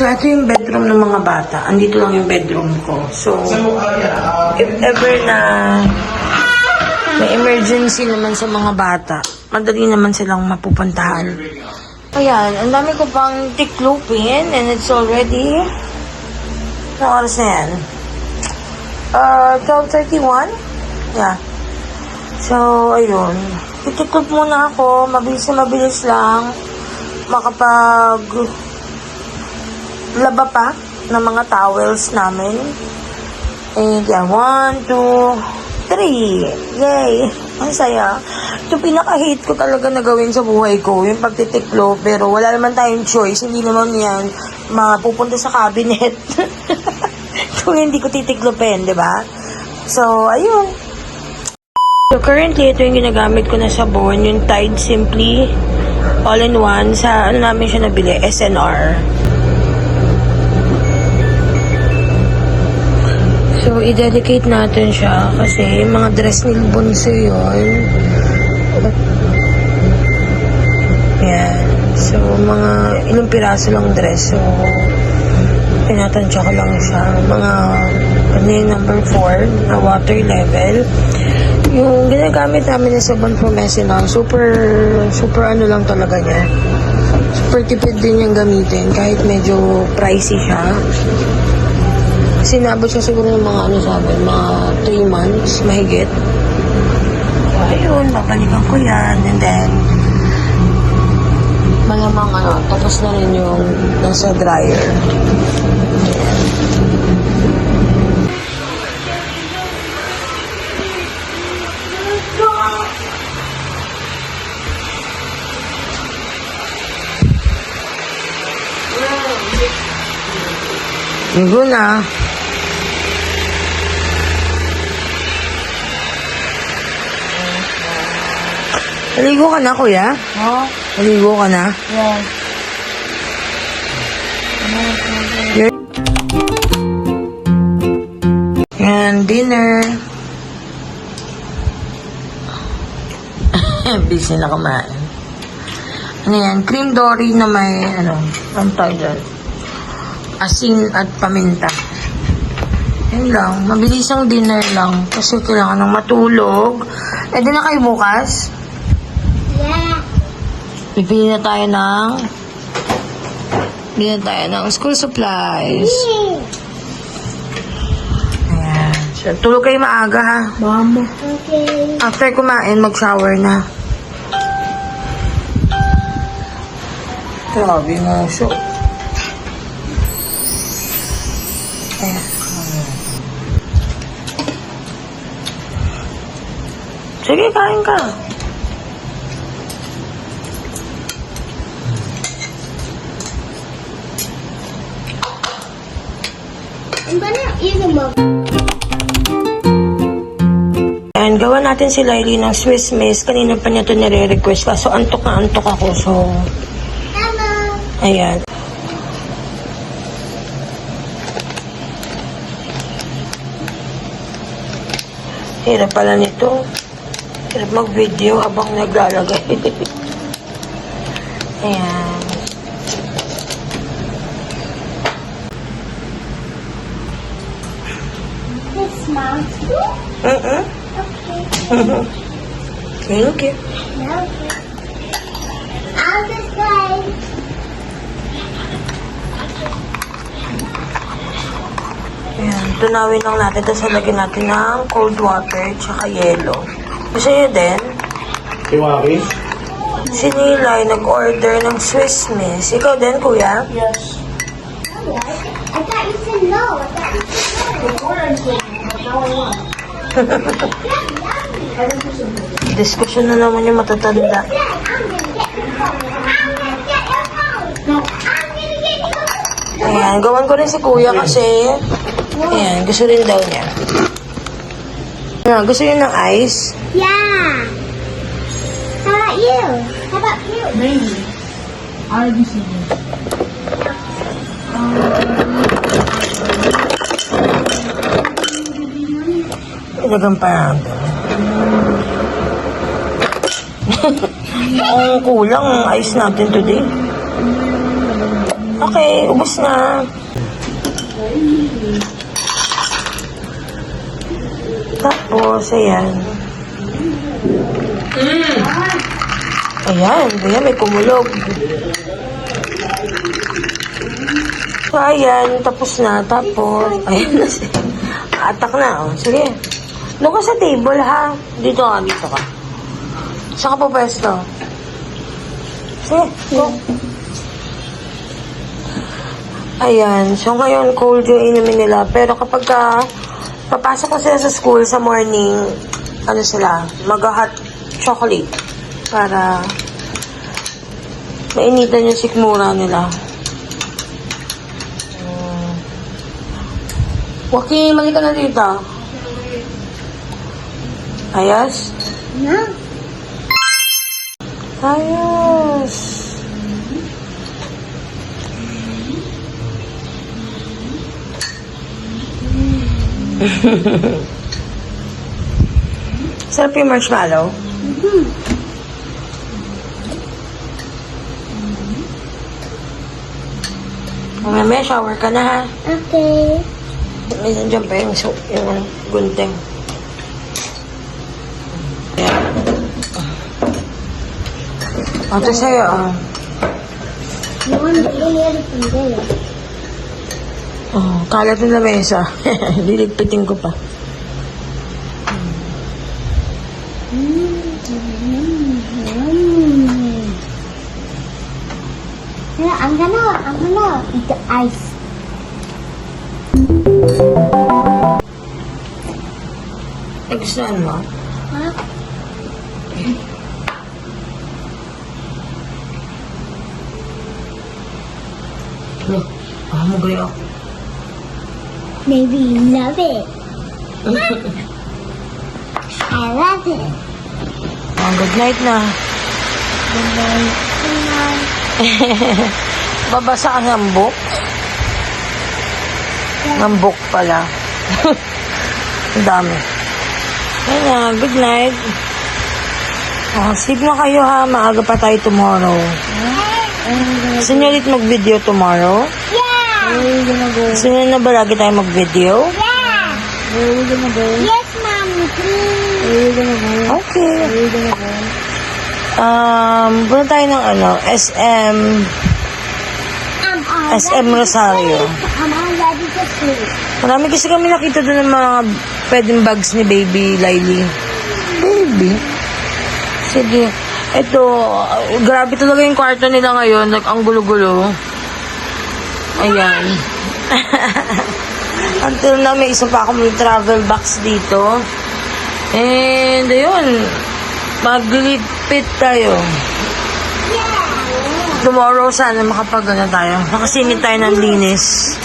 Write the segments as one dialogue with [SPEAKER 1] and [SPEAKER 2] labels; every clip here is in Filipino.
[SPEAKER 1] So, ito yung bedroom ng mga bata. Andito lang yung bedroom ko. So, if ever na may emergency naman sa mga bata, madali naman silang mapupuntahan. Ayan, ang dami ko pang tiklupin and it's already na oras na yan? Uh, 12.31? Yeah. So, ayun. Titiklop muna ako. Mabilis na mabilis lang. Makapag laba pa ng mga towels namin. And yeah, one, two, three. Yay! Ang saya. Ito pinaka-hate ko talaga na gawin sa buhay ko, yung pagtitiklo. Pero wala naman tayong choice. Hindi naman yan mapupunta sa cabinet. Kung hindi ko titiklopin, di ba? So, ayun. So, currently, ito yung ginagamit ko na sabon, yung Tide Simply All-in-One. Sa, ano namin siya nabili? SNR. So, i-dedicate natin siya kasi yung mga dress ni Bunso yun. Yan. So, mga ilang piraso lang dress. So, pinatansya ko lang siya. Mga, ano yung number 4 na water level. Yung ginagamit namin na sabon from Mesinon, super, super ano lang talaga niya. Super tipid din yung gamitin kahit medyo pricey siya. Sinabot siya siguro ng mga ano sabi, mga 3 months, mahigit. So, ayun, babalikan ko yan. And then, malamang ano, tapos na rin yung nasa dryer. Ligo na. Naligo ka na, kuya?
[SPEAKER 2] Oh,
[SPEAKER 1] Naligo ka na?
[SPEAKER 2] yeah.
[SPEAKER 1] Yan, dinner. Busy na kumain. Ano yan? Cream dory na may, ano, ang tawag? Asin at paminta. Yan lang. Mabilisang dinner lang. Kasi kailangan ng matulog. Eh, di na kayo bukas? Bibili na tayo ng... Bibili na tayo ng school supplies. Ayan. So, tulog kayo maaga ha.
[SPEAKER 2] Mama. Okay.
[SPEAKER 1] After kumain, mag-shower na. Grabe mo siya. Ayan. Sige, kain ka.
[SPEAKER 2] I'm gonna eat them up.
[SPEAKER 1] And gawa natin si Laili ng Swiss Miss. Kanina pa niya ito nire-request. Kaso antok na antok ako. So, ayan. Hirap pala nito. Hirap mag-video habang naglalagay. ayan. Uh-uh.
[SPEAKER 2] Okay.
[SPEAKER 1] Thank you.
[SPEAKER 2] Okay. I'll just play.
[SPEAKER 1] Ayan. Tunawin lang natin. Tapos lagyan natin ng cold water tsaka yelo. Gusto niyo din?
[SPEAKER 3] Si Waki?
[SPEAKER 1] Si Nilay nag-order ng Swiss Miss. Ikaw din, kuya?
[SPEAKER 2] Yes. I like it. I thought you said no. I thought you said no. Before I said no, now I want.
[SPEAKER 1] Diskusyon na naman yung matatanda. Ayan, gawan ko rin si kuya kasi, ayan, gusto rin daw niya. Ayan, gusto niyo ng ice?
[SPEAKER 2] Yeah. How about you? How about you?
[SPEAKER 4] Maybe. I just
[SPEAKER 1] Talagang parang. Ang kulang ang ice natin today. Okay, ubos na. Tapos, ayan. Mm. Ayan, ayan, may kumulog. So, ayan, tapos na. Tapos, ayan na siya. Atak na, oh. Sige. Doon ka sa table, ha? Dito ka, dito ka. Saan ka po pwesto? Sige, go. Ayan. So, ngayon, cold yung inumin nila. Pero kapag ka, papasok ko sila sa school sa morning, ano sila, mag-hot chocolate. Para mainitan yung sikmura nila. Joaquin, mali ka na dito. Ayos?
[SPEAKER 2] No.
[SPEAKER 1] Ayos. Sarap yung marshmallow. Mamaya, shower ka na ha.
[SPEAKER 2] Okay.
[SPEAKER 1] May nandiyan pa yung, yung gunting. Ate sa'yo, ah.
[SPEAKER 2] You want to bring it from there.
[SPEAKER 1] Oh, kalat na lamesa. Liligpitin ko pa.
[SPEAKER 2] Yeah, I'm gonna, I'm gonna eat the ice.
[SPEAKER 1] Nagustuhan mo?
[SPEAKER 2] Huh?
[SPEAKER 1] Magay ako.
[SPEAKER 2] Maybe you love it. I love it.
[SPEAKER 1] Ah, good night na.
[SPEAKER 2] Good night. Good night.
[SPEAKER 1] Babasa ka ng book? Ng book pala. Ang dami. Ayun na, good night. Oh, sleep na kayo ha. Maaga pa tayo tomorrow. Ulit mag-video tomorrow?
[SPEAKER 2] Yeah.
[SPEAKER 4] Where are we gonna go?
[SPEAKER 1] Niyo na ba lagi tayo mag-video?
[SPEAKER 2] Yeah.
[SPEAKER 4] Where are we gonna go?
[SPEAKER 2] Yes, mommy, please.
[SPEAKER 4] Where are we gonna go?
[SPEAKER 1] Okay.
[SPEAKER 4] Where are we gonna go?
[SPEAKER 1] Um, punta tayo ng ano, SM, SM
[SPEAKER 2] ready to
[SPEAKER 1] Rosario.
[SPEAKER 2] I'm all ready to sleep.
[SPEAKER 1] Marami kasi kami nakita doon ng mga pwedeng bags ni Baby Laili. Baby? Sige. Ito, uh, grabe talaga yung kwarto nila ngayon. Like, ang gulo-gulo. Ayan. Until na may isa pa akong travel box dito. And, ayun. Maglilipit tayo. Tomorrow, sana makapag ano tayo. Nakasinit tayo ng linis.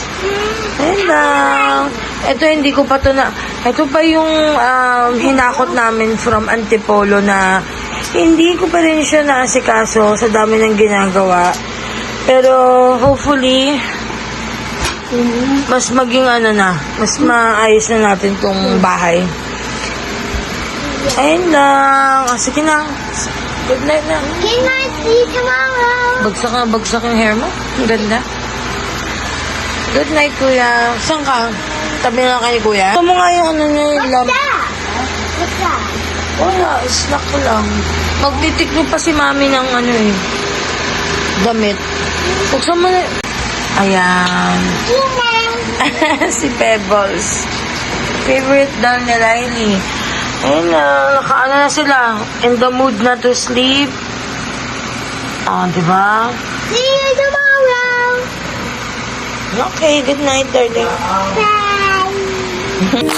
[SPEAKER 1] Ayun lang. Ito hindi ko pa to na... Ito pa yung um, hinakot namin from Antipolo na hindi ko pa rin siya naasikaso sa dami ng ginagawa. Pero hopefully, mas maging ano na, mas maayos na natin tong bahay. Ayun lang. Ah, sige na. Good night na.
[SPEAKER 2] Can I see you tomorrow?
[SPEAKER 1] Bagsak na bagsak yung hair mo. Ang ganda. Good night, kuya. Saan ka? Tabi na kayo, kuya. Ito mo nga yung ano niya, yung lamp.
[SPEAKER 2] What's that?
[SPEAKER 1] Wala, snack ko lang. Magtitiklo pa si mami ng ano eh. Damit. Buksan mo na. Ayan. Si Pebbles. Favorite daw ni Riley. Ayun na, nakaano na sila. In the mood na to sleep. Ah, di ba?
[SPEAKER 2] See you tomorrow.
[SPEAKER 1] Okay, good night, darling.
[SPEAKER 2] Bye.